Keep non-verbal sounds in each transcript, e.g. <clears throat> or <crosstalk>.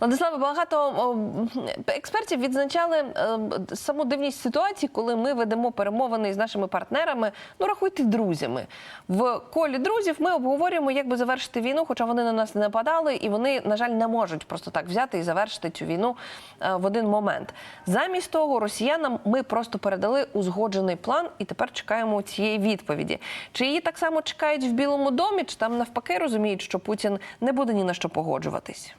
Владиславе, багато експертів відзначали е, саму дивність ситуації, коли ми ведемо перемовини з нашими партнерами. Ну рахуйте друзями. В колі друзів ми обговорюємо, як би завершити війну, хоча вони на нас не нападали, і вони, на жаль, не можуть просто так взяти і завершити цю війну е, в один момент. Замість того, росіянам ми просто передали узгоджений план, і тепер чекаємо цієї відповіді. Чи її так само чекають в Білому домі, чи там навпаки розуміють, що Путін не буде ні на що погоджуватись?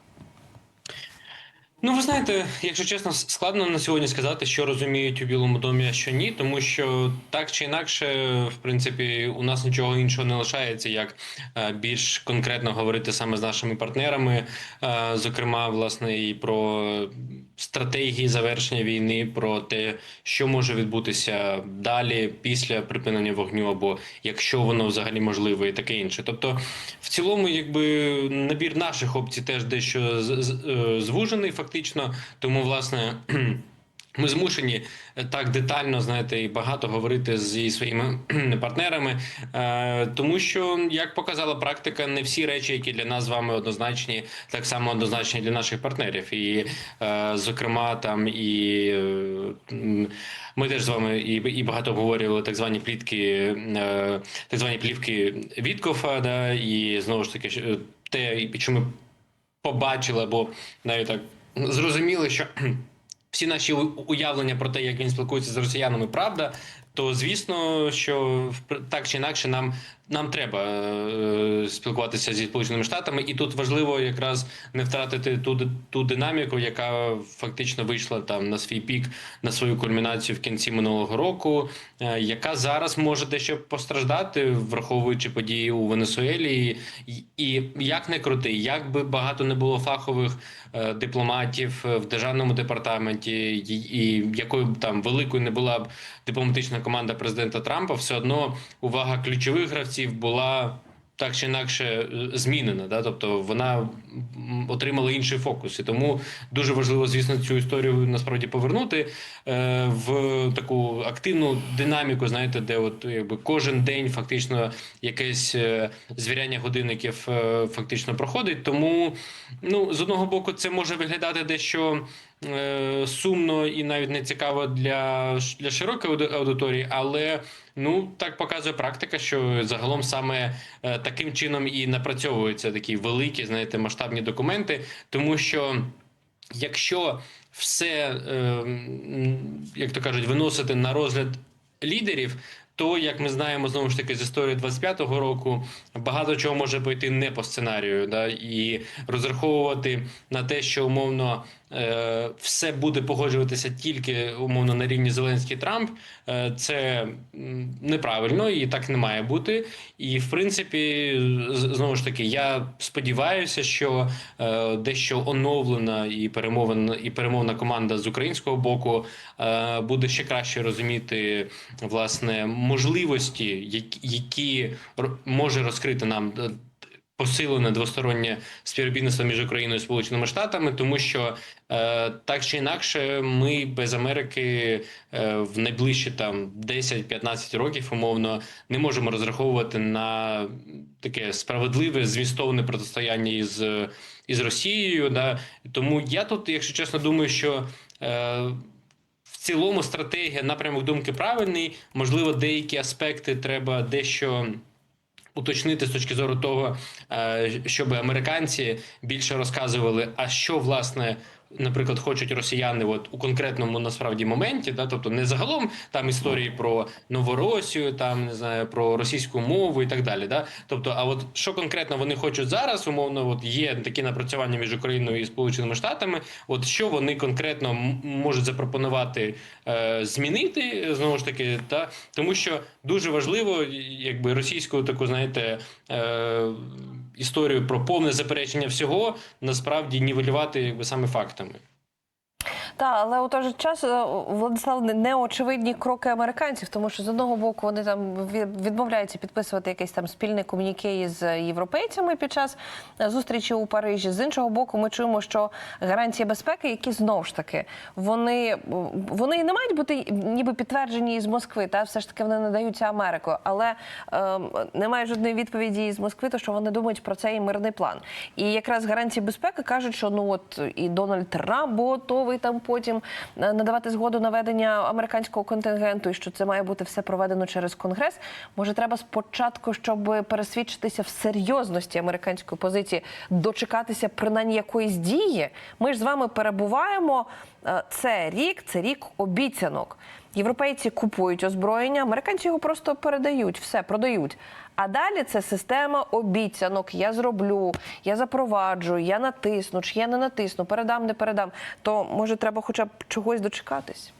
Ну, ви знаєте, якщо чесно, складно на сьогодні сказати, що розуміють у Білому домі, а що ні, тому що так чи інакше, в принципі, у нас нічого іншого не лишається, як е, більш конкретно говорити саме з нашими партнерами, е, зокрема, власне, і про стратегії завершення війни, про те, що може відбутися далі після припинення вогню, або якщо воно взагалі можливе, і таке інше. Тобто, в цілому, якби набір наших опцій теж дещо е, звужений, фактично. Тому, власне. <clears throat> Ми змушені е, так детально знаєте і багато говорити зі своїми <clears throat> партнерами, е, тому що як показала практика, не всі речі, які для нас з вами однозначні, так само однозначні для наших партнерів. І, е, зокрема, там і ми теж з вами і, і багато обговорювали так звані плітки, так звані плівки Віткофа, да, і знову ж таки, те, що ми побачили, або навіть так зрозуміли, що <clears throat> всі наші уявлення про те, як він спілкується з росіянами, правда, то звісно, що так чи інакше нам, нам треба е, спілкуватися зі Сполученими Штатами, і тут важливо якраз не втратити ту, ту динаміку, яка фактично вийшла там на свій пік, на свою кульмінацію в кінці минулого року, е, яка зараз може дещо постраждати, враховуючи події у Венесуелі, і, і як не крути, як би багато не було фахових е, дипломатів е, в державному департаменті, і, і якою б там великою не була б дипломатична команда президента Трампа, все одно увага ключових гравців була. Так чи інакше е, змінена, да, тобто вона отримала інший фокус, і тому дуже важливо, звісно, цю історію насправді повернути е, в таку активну динаміку. Знаєте, де от якби кожен день фактично якесь е, звіряння годинників е, фактично проходить. Тому ну з одного боку, це може виглядати дещо сумно і навіть не цікаво для, для широкої аудиторії, але ну так показує практика, що загалом саме е, таким чином і напрацьовуються такі великі, знаєте, масштабні документи, тому що. Якщо все, е, як то кажуть, виносити на розгляд лідерів, то як ми знаємо знову ж таки з історії 25-го року, багато чого може пойти не по сценарію, да і розраховувати на те, що умовно е, все буде погоджуватися тільки умовно на рівні Зеленський Трамп, е, це неправильно і так не має бути. І в принципі, знову ж таки, я сподіваюся, що е, дещо оновлена і перемовина і перемовна команда з українського боку е, буде ще краще розуміти власне можливості, які може розкрити нам. Посилене двостороннє співробітництво між Україною і Сполученими Штатами, тому що е, так чи інакше, ми без Америки е, в найближчі там 10-15 років умовно не можемо розраховувати на таке справедливе змістовне протистояння із, із Росією. Да? Тому я тут, якщо чесно, думаю, що. Е, в цілому стратегія напрямок думки правильний. Можливо, деякі аспекти треба дещо уточнити з точки зору того, е, щоб американці більше розказували, а що власне. Наприклад, хочуть росіяни, от у конкретному насправді моменті, да, тобто не загалом там історії про Новоросію, там не знаю про російську мову і так далі. Да? Тобто, а от що конкретно вони хочуть зараз, умовно, от є такі напрацювання між Україною і Сполученими Штатами. От що вони конкретно можуть запропонувати е, змінити знову ж таки, та тому що дуже важливо, якби російську таку, знаєте. Е, Історію про повне заперечення всього насправді нівелювати якби саме фактами. Та, але у той же час е, Владислав не- неочевидні кроки американців, тому що з одного боку вони там відмовляються підписувати якесь там спільне комуніке із європейцями під час е, зустрічі у Парижі. З іншого боку, ми чуємо, що гарантії безпеки, які знову ж таки вони, вони не мають бути ніби підтверджені із Москви, та все ж таки вони надаються Америкою, але е, немає жодної відповіді із Москви, то що вони думають про цей мирний план. І якраз гарантії безпеки кажуть, що ну от і Дональд Трамп готовий там потім е, надавати згоду на ведення американського контингенту, і що це має бути все проведено через конгрес. Може, треба спочатку, щоб пересвідчитися в серйозності американської позиції, дочекатися принаймні якоїсь дії. Ми ж з вами перебуваємо. е, Це рік, це рік обіцянок. Європейці купують озброєння, американці його просто передають, все продають. А далі це система обіцянок. Я зроблю, я запроваджу, я натисну, чи я не натисну, передам, не передам. То може треба хоча б чогось дочекатись.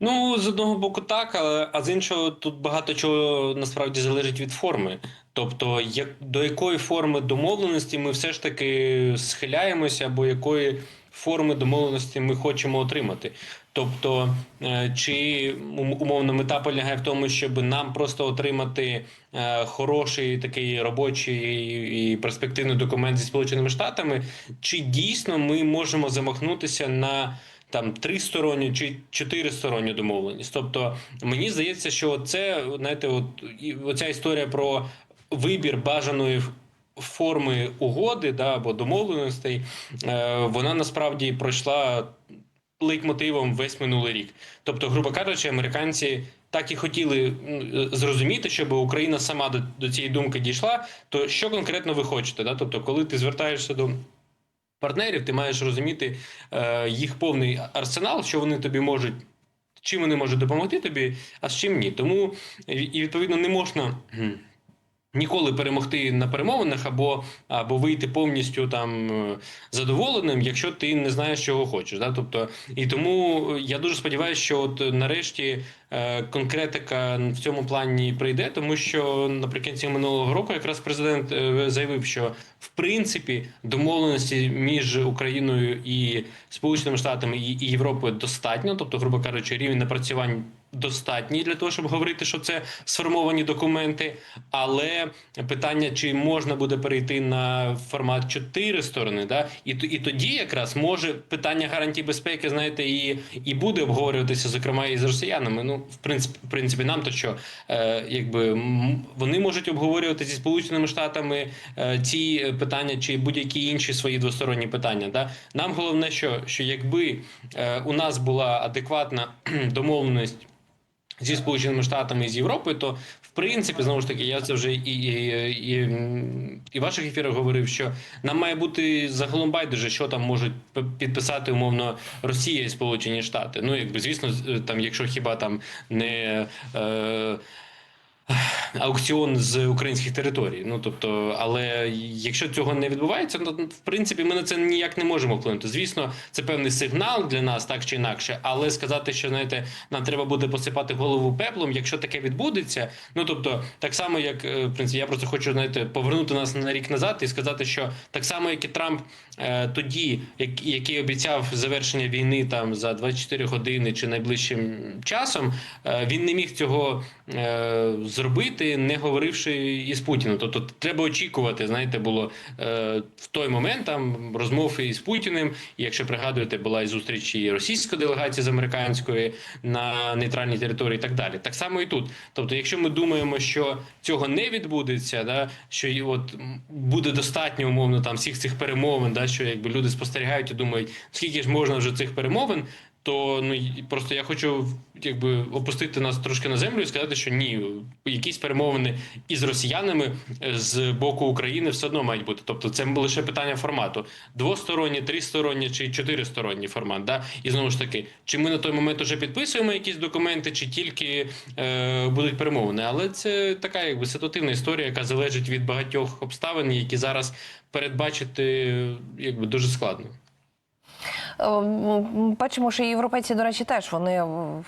Ну, з одного боку, так, але а з іншого, тут багато чого насправді залежить від форми. Тобто, як до якої форми домовленості ми все ж таки схиляємося, або якої форми домовленості ми хочемо отримати. Тобто, е, чи умовно мета полягає в тому, щоб нам просто отримати е, хороший такий робочий і перспективний документ зі Сполученими Штатами, чи дійсно ми можемо замахнутися на там тристоронню чи чотиристоронню домовленість. Тобто мені здається, що це знаєте, от оця історія про вибір бажаної форми угоди да, або домовленостей, е, вона насправді пройшла лейтмотивом весь минулий рік. Тобто, грубо кажучи, американці. Так і хотіли зрозуміти, щоб Україна сама до, до цієї думки дійшла. То що конкретно ви хочете? Да? Тобто, коли ти звертаєшся до партнерів, ти маєш розуміти е, їх повний арсенал, що вони тобі можуть, чим вони можуть допомогти тобі, а з чим ні. Тому і, відповідно не можна. Ніколи перемогти на перемовинах або, або вийти повністю там е, задоволеним, якщо ти не знаєш, чого хочеш. Да? Тобто, і тому я дуже сподіваюся, що от нарешті е, конкретика в цьому плані прийде, тому що наприкінці минулого року якраз президент е, заявив, що в принципі домовленості між Україною і Сполученими Штатами і Європою достатньо, тобто, грубо кажучи, рівень напрацювань достатній для того, щоб говорити, що це сформовані документи. Але питання, чи можна буде перейти на формат чотири сторони, да і і тоді якраз може питання гарантій безпеки, знаєте, і, і буде обговорюватися, зокрема і з росіянами. Ну, в принципі, в принципі, нам то що, е, якби вони можуть обговорювати зі сполученими штатами е, ці питання чи будь-які інші свої двосторонні питання. Да? Нам головне, що, що якби е, у нас була адекватна домовленість зі Сполученими Штатами і з Європою, то в принципі знову ж таки я це вже і, і, і, і в ваших ефірах говорив, що нам має бути загалом байдуже, що там можуть підписати умовно Росія і Сполучені Штати. Ну якби звісно, з- там, якщо хіба там не. Е, Аукціон з українських територій. Ну тобто, але якщо цього не відбувається, то в принципі ми на це ніяк не можемо вплинути. Звісно, це певний сигнал для нас, так чи інакше, але сказати, що знаєте, нам треба буде посипати голову пеплом, якщо таке відбудеться. Ну тобто, так само, як е, в принципі, я просто хочу знаєте, повернути нас на рік назад і сказати, що так само, як і Трамп е, тоді, як, який обіцяв завершення війни там за 24 години чи найближчим часом, е, він не міг цього е, зробити, не говоривши із Путіним. Тобто треба очікувати, знаєте, було е, в той момент там розмов із Путіним. І якщо пригадуєте, була і зустріч і російської делегації з американської на нейтральній території, і так далі. Так само і тут. Тобто, якщо ми думаємо, що цього не відбудеться, да що і от буде достатньо умовно там всіх цих перемовин, да що якби люди спостерігають і думають, скільки ж можна вже цих перемовин. То ну просто я хочу якби опустити нас трошки на землю і сказати, що ні, якісь перемовини із росіянами е, з боку України все одно мають бути. Тобто, це лише питання формату: двосторонні, тристоронні чи чотиристоронній формат. Да? І знову ж таки, чи ми на той момент вже підписуємо якісь документи, чи тільки е, будуть перемовини. Але це така якби ситуативна історія, яка залежить від багатьох обставин, які зараз передбачити якби дуже складно. Е, м, Бачимо, що і європейці, до речі, теж вони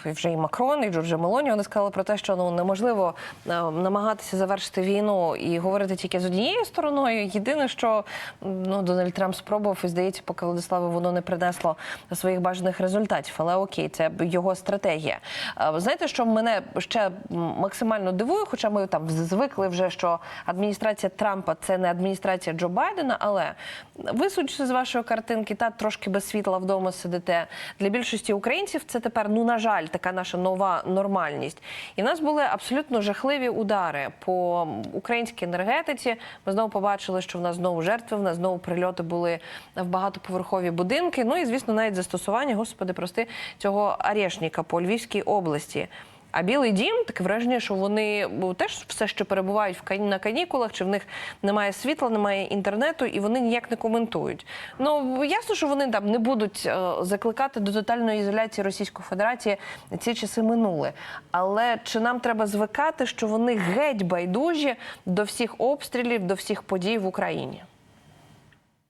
е, вже і Макрон, і Джорджа Мелоні вони сказали про те, що ну неможливо е, намагатися завершити війну і говорити тільки з однією стороною. Єдине, що ну Дональд Трамп спробував, і здається, поки Владиславе воно не принесло своїх бажаних результатів. Але окей, це його стратегія. Е, Знаєте, що мене ще максимально дивує, хоча ми там звикли вже, що адміністрація Трампа це не адміністрація Джо Байдена, але ви судячи з вашої картинки, та трошки без світла вдома сидите. Для більшості українців це тепер, ну на жаль, така наша нова нормальність. І в нас були абсолютно жахливі удари по українській енергетиці. Ми знову побачили, що в нас знову жертви, в нас знову прильоти були в багатоповерхові будинки. Ну і звісно, навіть застосування, господи, прости, цього арешника по Львівській області. А Білий дім таке враження, що вони теж все ще перебувають в на канікулах, чи в них немає світла, немає інтернету, і вони ніяк не коментують. Ну ясно, що вони там не будуть е, закликати до тотальної ізоляції Російської Федерації. Ці часи минули. Але чи нам треба звикати, що вони геть байдужі до всіх обстрілів, до всіх подій в Україні?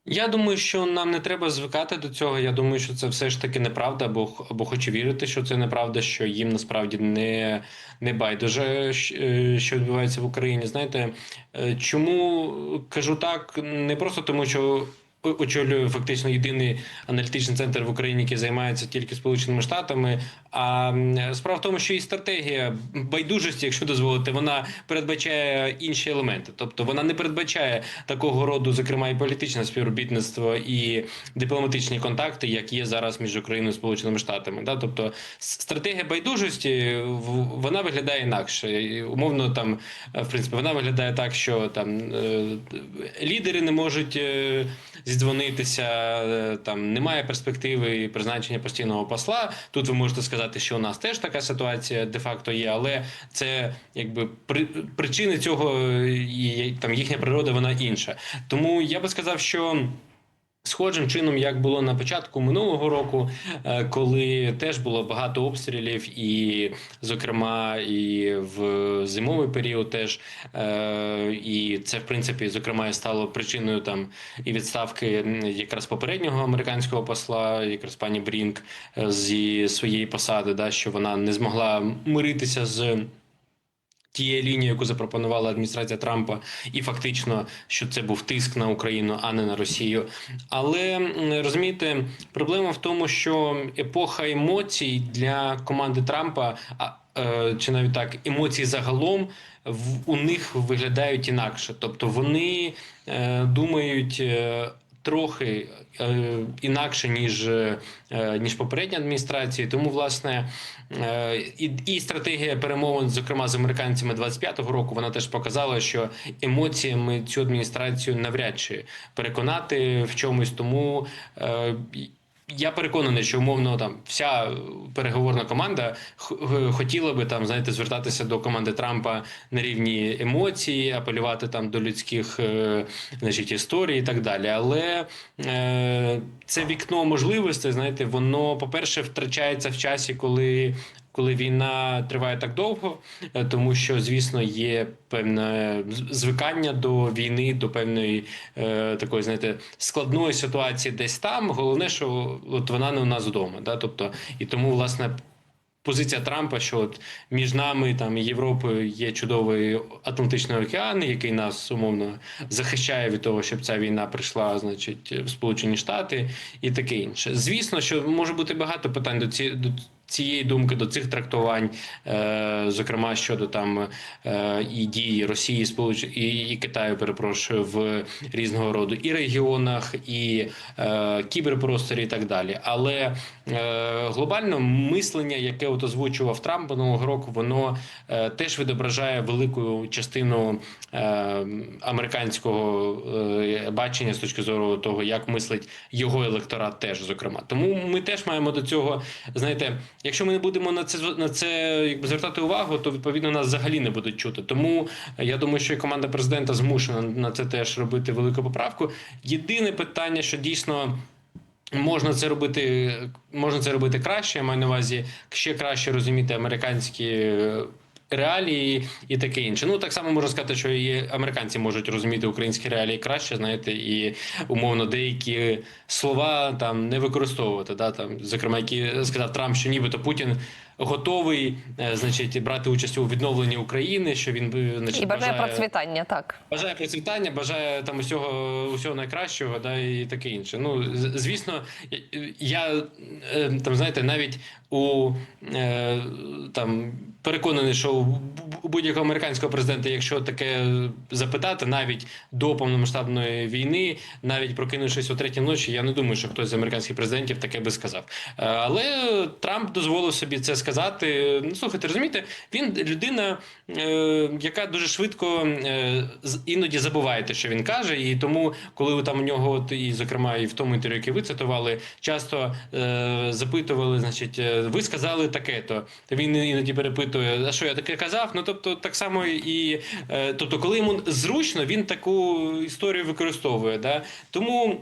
Я думаю, що нам не треба звикати до цього. Я думаю, що це все ж таки неправда, або, або хочу вірити, що це неправда, що їм насправді не, не байдуже, е, що відбувається в Україні. Знаєте, е, чому кажу так? Не просто тому, що очолюю фактично єдиний аналітичний центр в Україні, який займається тільки Сполученими Штатами. А справа в тому, що і стратегія байдужості, якщо дозволити, вона передбачає інші елементи. Тобто вона не передбачає такого роду, зокрема, і політичне співробітництво, і дипломатичні контакти, як є зараз між Україною і Сполученими Штатами. Да? Тобто стратегія байдужості вона виглядає інакше. Умовно, там е, в принципі вона виглядає так, що там е, лідери не можуть е, зідзвонитися, там немає перспективи призначення постійного посла. Тут ви можете сказати, що у нас теж така ситуація де-факто є, але це якби при, причини цього е, і там їхня природа вона інша. Тому я би сказав, що. Схожим чином, як було на початку минулого року, е, коли теж було багато обстрілів, і, зокрема, і в зимовий період теж, е, і це, в принципі, зокрема, стало причиною там і відставки якраз попереднього американського посла, якраз пані Брінк е, зі своєї посади, да, що вона не змогла миритися з. Тієї лінії, яку запропонувала адміністрація Трампа, і фактично, що це був тиск на Україну, а не на Росію. Але розумієте, проблема в тому, що епоха емоцій для команди Трампа, е, чи навіть так, емоції загалом у них виглядають інакше. Тобто вони е, думають. Трохи е, інакше ніж, е, ніж попередня адміністрація, тому власне е, і, і стратегія перемовин, зокрема з американцями 25-го року, вона теж показала, що емоціями цю адміністрацію навряд чи переконати в чомусь. Тому е, я переконаний, що умовно там вся переговорна команда хотіла би там, знаєте, звертатися до команди Трампа на рівні емоцій, апелювати там до людських е, значить, історій і так далі. Але е, це вікно можливостей, знаєте, воно, по-перше, втрачається в часі, коли. Коли війна триває так довго, е, тому що звісно є певне звикання до війни, до певної е, такої, знаєте, складної ситуації десь там. Головне, що от вона не у нас вдома. Да? Тобто, і тому, власне, позиція Трампа, що от між нами там і Європою є чудовий Атлантичний океан, який нас умовно захищає від того, щоб ця війна прийшла, значить, в Сполучені Штати і таке інше. Звісно, що може бути багато питань до ці до. Цієї думки до цих трактувань, е, зокрема щодо там е, і дії Росії, Сполуч і, Китаю, перепрошую, в різного роду і регіонах, і е, кіберпросторі, і так далі. Але глобально мислення, яке от озвучував Трамп минулого року, воно теж відображає велику частину американського бачення з точки зору того, як мислить його електорат, теж зокрема. Тому ми теж маємо до цього, знаєте, якщо ми не будемо на це на це якби звертати увагу, то відповідно нас взагалі не будуть чути. Тому е, я думаю, що і команда президента змушена на це теж робити велику поправку. Єдине питання, що дійсно. Можна це робити, можна це робити краще. Я маю на увазі ще краще розуміти американські е, реалії і таке інше. Ну так само можна сказати, що і американці можуть розуміти українські реалії краще, знаєте, і умовно деякі слова там не використовувати. Да, там, зокрема, які сказав Трамп, що нібито Путін готовий, е, значить, брати участь у відновленні України, що він е, значить, І бажає процвітання, так. Бажає процвітання, бажає там усього усього найкращого, да і таке інше. Ну звісно, я е, там знаєте, навіть у там переконаний, що у будь-якого американського президента, якщо таке запитати, навіть до повномасштабної війни, навіть прокинувшись о третій ночі, я не думаю, що хтось з американських президентів таке би сказав. Але Трамп дозволив собі це сказати. Ну слухайте, розумієте, він людина, е, яка дуже швидко е, іноді забуває те, що він каже, і тому, коли там у нього, от, і зокрема, і в тому інтерв'ю, яке ви цитували, часто е, запитували, значить, е, ви сказали таке-то. Він іноді перепитує, а що я таке казав? Ну тобто, так само і е, тобто, коли йому зручно, він таку історію використовує. Да? Тому,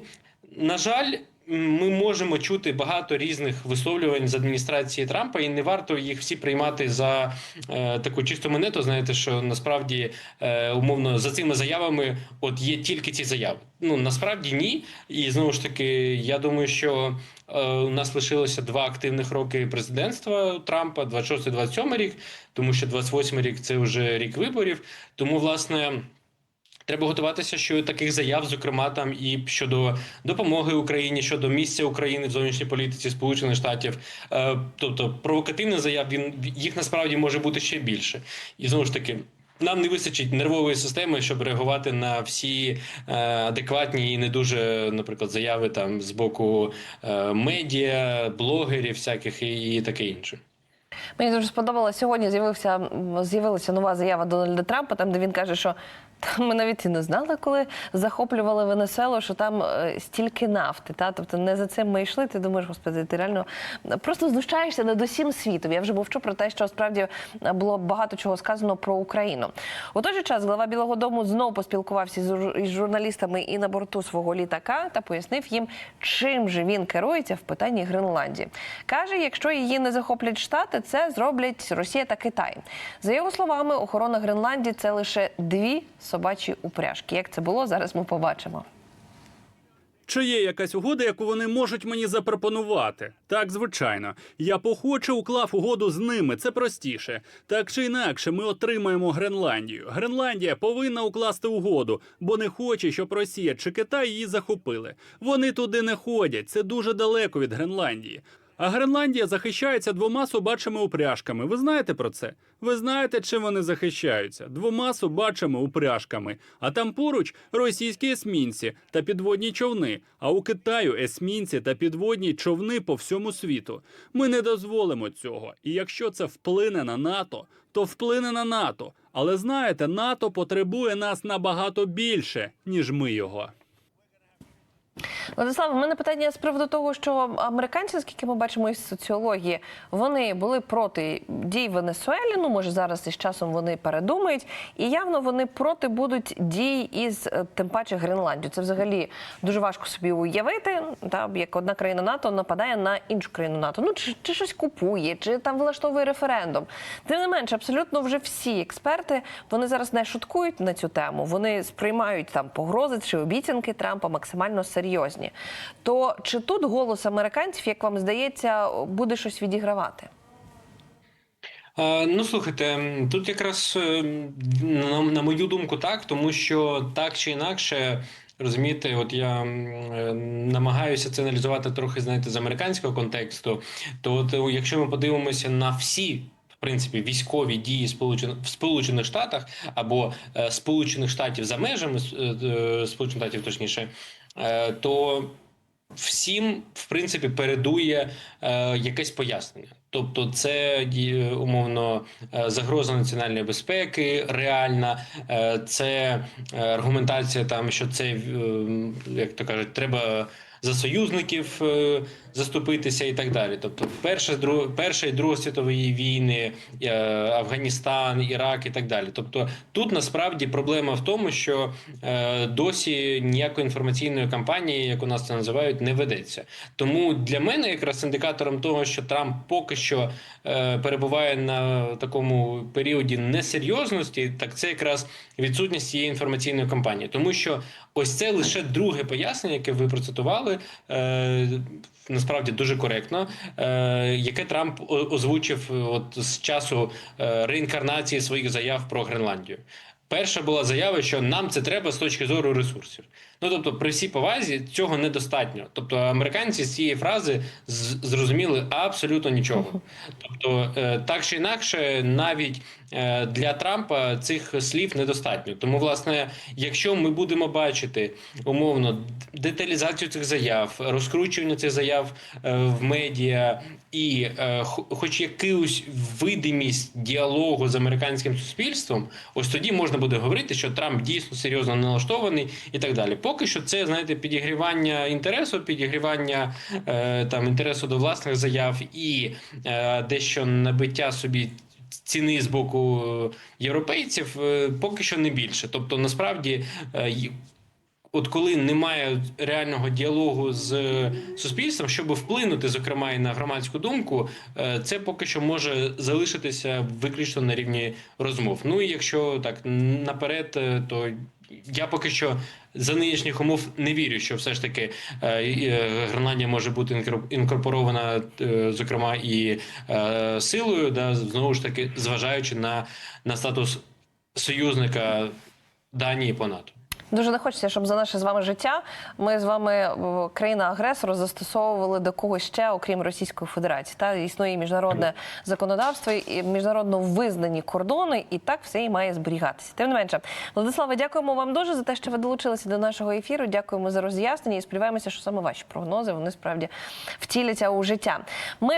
на жаль. Ми можемо чути багато різних висловлювань з адміністрації Трампа, і не варто їх всі приймати за е, таку чисту монету. Знаєте, що насправді е, умовно за цими заявами от є тільки ці заяви. Ну насправді ні. І знову ж таки, я думаю, що е, у нас лишилося два активних роки президентства Трампа, 26-27 рік, тому що 28 рік це вже рік виборів. Тому, власне. Треба готуватися, що таких заяв, зокрема там і щодо допомоги Україні, щодо місця України в зовнішній політиці Сполучених Штатів, е, тобто провокативних заяв він їх насправді може бути ще більше, і знову ж таки. Нам не вистачить нервової системи, щоб реагувати на всі е, адекватні і не дуже, наприклад, заяви там з боку е, медіа, блогерів, всяких і, і таке інше. Мені дуже сподобалося. Сьогодні з'явився з'явилася нова заява Дональда Трампа, там де він каже, що «Та ми навіть і не знали, коли захоплювали Венесуелу, що там е, стільки нафти. Та тобто не за цим ми йшли. Ти думаєш, господи, ти реально просто знущаєшся над усім світом. Я вже мовчу про те, що справді було багато чого сказано про Україну. У той же час глава Білого Дому знову поспілкувався з журналістами і на борту свого літака та пояснив їм, чим же він керується в питанні Гренландії. Каже, якщо її не захоплять штати, це зроблять Росія та Китай. За його словами, охорона Гренландії це лише дві собачі упряжки. Як це було, зараз ми побачимо. Чи є якась угода, яку вони можуть мені запропонувати? Так, звичайно. Я похоче уклав угоду з ними. Це простіше. Так чи інакше, ми отримаємо Гренландію. Гренландія повинна укласти угоду, бо не хоче, щоб Росія чи Китай її захопили. Вони туди не ходять. Це дуже далеко від Гренландії. А Гренландія захищається двома собачими упряжками. Ви знаєте про це? Ви знаєте, чим вони захищаються? Двома собачими упряжками. А там поруч російські есмінці та підводні човни. А у Китаю есмінці та підводні човни по всьому світу. Ми не дозволимо цього. І якщо це вплине на НАТО, то вплине на НАТО. Але знаєте, НАТО потребує нас набагато більше, ніж ми його. Владислав, у мене питання з приводу того, що американці, скільки ми бачимо із соціології, вони були проти дій Венесуелі. Ну може зараз із часом вони передумають, і явно вони проти будуть дій із е, тим паче Гренландію. Це взагалі дуже важко собі уявити. Та як одна країна НАТО нападає на іншу країну НАТО. Ну чи, чи щось купує, чи там влаштовує референдум. Тим не менше, абсолютно вже всі експерти вони зараз не шуткують на цю тему. Вони сприймають там погрози чи обіцянки Трампа максимально серйозні. То чи тут голос американців, як вам здається, буде щось відігравати? Ну, слухайте, тут якраз е, на, на мою думку, так, тому що так чи інакше, розумієте, от я е, намагаюся це аналізувати трохи, знаєте, з американського контексту. То от, е, якщо ми подивимося на всі. Принципі, військові дії Сполучених в Сполучених Штатах або е, Сполучених Штатів за межами е, е, Сполучених Штатів, точніше, то всім, в принципі, передує якесь пояснення. Тобто, це умовно загроза національної безпеки, реальна, це аргументація там, що це як то кажуть, треба за союзників е, заступитися і так далі. Тобто, перша, перша і друга світової війни, е, Афганістан, Ірак і так далі. Тобто, тут насправді проблема в тому, що е, досі ніякої інформаційної кампанії, як у нас це називають, не ведеться. Тому для мене якраз індикатором того, що Трамп поки що перебуває на такому періоді несерйозності, так це якраз відсутність цієї інформаційної кампанії, тому що ось це лише друге пояснення, яке ви процитували. Е, Насправді дуже коректно, е, яке Трамп озвучив от з часу е, реінкарнації своїх заяв про Гренландію. Перша була заява, що нам це треба з точки зору ресурсів. Ну тобто, при всій повазі цього недостатньо. Тобто, американці з цієї фрази з- зрозуміли абсолютно нічого. Тобто, е, так чи інакше, навіть е, для Трампа цих слів недостатньо. Тому, власне, якщо ми будемо бачити умовно деталізацію цих заяв, розкручування цих заяв е, в медіа і хоч якусь видимість діалогу з американським суспільством, ось тоді можна буде говорити, що Трамп дійсно серйозно налаштований і так далі. Поки що це знаєте підігрівання інтересу, підігрівання е, там інтересу до власних заяв і е, дещо набиття собі. Ціни з боку європейців е, поки що не більше. Тобто, насправді, от коли немає реального діалогу з суспільством, щоб вплинути, зокрема, і на громадську думку, це поки що може залишитися виключно на рівні розмов. Ну і якщо так наперед, то я поки що за нинішніх умов не вірю, що все ж таки е, е, Гренландія може бути інкор- інкорпорована, е, зокрема, і силою, да, знову ж таки, зважаючи на, на статус союзника Данії по НАТО. Дуже не хочеться, щоб за наше з вами життя ми з вами країна-агресор застосовували до когось ще, окрім Російської Федерації. Та існує міжнародне законодавство, і міжнародно визнані кордони, і так все і має зберігатися. Тим не менше, Владиславе, дякуємо вам дуже за те, що ви долучилися до нашого ефіру. Дякуємо за роз'яснення і сподіваємося, що саме ваші прогнози вони справді втіляться у життя. Ми